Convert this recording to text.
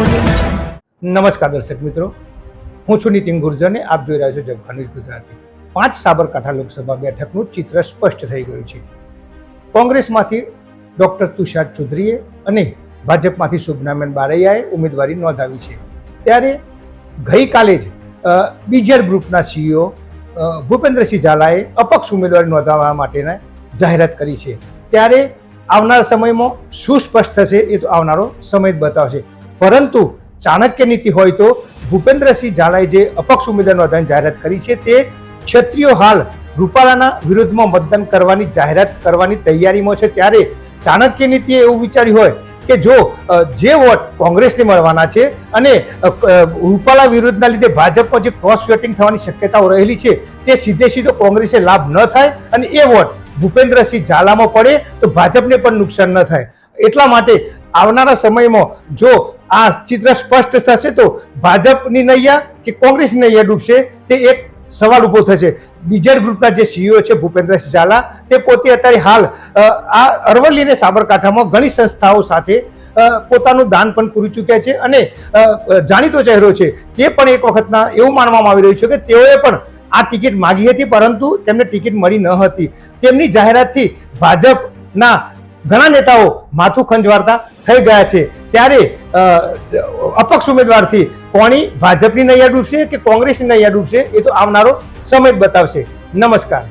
નમસ્કાર દર્શક મિત્રો. હું છું નીતિન ગુર્જર આપ જોઈ રહ્યા છો જગભાની ગુજરાતી. પાંચ સાબરકાંઠા લોકસભા બેઠકનું ચિત્ર સ્પષ્ટ થઈ ગયું છે. કોંગ્રેસમાંથી ડોક્ટર તુષાર ચૌધરીએ અને ભાજપમાંથી શુભનાબેન બારૈયાએ ઉમેદવારી નોંધાવી છે. ત્યારે ગઈકાલે જ બીજેડ ગ્રુપના સીઈઓ ભૂપેન્દ્રસિંહ ઝાલાએ અપક્ષ ઉમેદવારી નોંધાવવા માટેના જાહેરાત કરી છે. ત્યારે આવનાર સમયમાં શું સ્પષ્ટ થશે એ તો આવનારો સમય જ બતાવશે. પરંતુ ચાણક્ય નીતિ હોય તો ભૂપેન્દ્રસિંહ ઝાલાએ જે અપક્ષ ઉમેદવાર નોંધાવાની જાહેરાત કરી છે. તે ક્ષત્રિયો હાલ રૂપાલાના વિરુદ્ધમાં મતદાન કરવાની જાહેરાત કરવાની તૈયારીમાં છે. ત્યારે ચાણક્ય નીતિએ એવું વિચાર્યું હોય કે જો જે વોટ કોંગ્રેસને મળવાના છે અને રૂપાલા વિરુદ્ધના લીધે ભાજપમાં જે ક્રોસ વોટિંગ થવાની શક્યતાઓ રહેલી છે, તે સીધે સીધો કોંગ્રેસે લાભ ન થાય અને એ વોટ ભૂપેન્દ્રસિંહ ઝાલામાં પડે તો ભાજપને પણ નુકસાન ન થાય. એટલા માટે આવનારા સમયમાં જો આ ચિત્ર સ્પષ્ટ થશે તો ભાજપની નૈયા કે કોંગ્રેસની નૈયા ડૂબશે તે એક સવાલ ઊભો થશે. બીજેડ ગ્રુપના જે સીઈઓ છે ભૂપેન્દ્રસિંહ ઝાલા, તે પોતે અત્યારે હાલ આ અરવલ્લી અને સાબરકાંઠામાં ઘણી સંસ્થાઓ સાથે પોતાનું દાન પણ પૂરી ચૂક્યા છે અને જાણીતો ચહેરો છે તે પણ એક વખતના એવું માનવામાં આવી રહ્યું છે કે તેઓએ પણ આ ટિકિટ માગી હતી પરંતુ તેમને ટિકિટ મળી ન હતી. તેમની જાહેરાતથી ભાજપના ઘણા નેતાઓ માથું ખંજવારતા થઈ ગયા છે. ત્યારે અપક્ષ ઉમેદવારથી કોની ભાજપની નૈયા ડૂબશે કે કોંગ્રેસની નૈયા ડૂબશે એ તો આવનારો સમય બતાવશે. નમસ્કાર.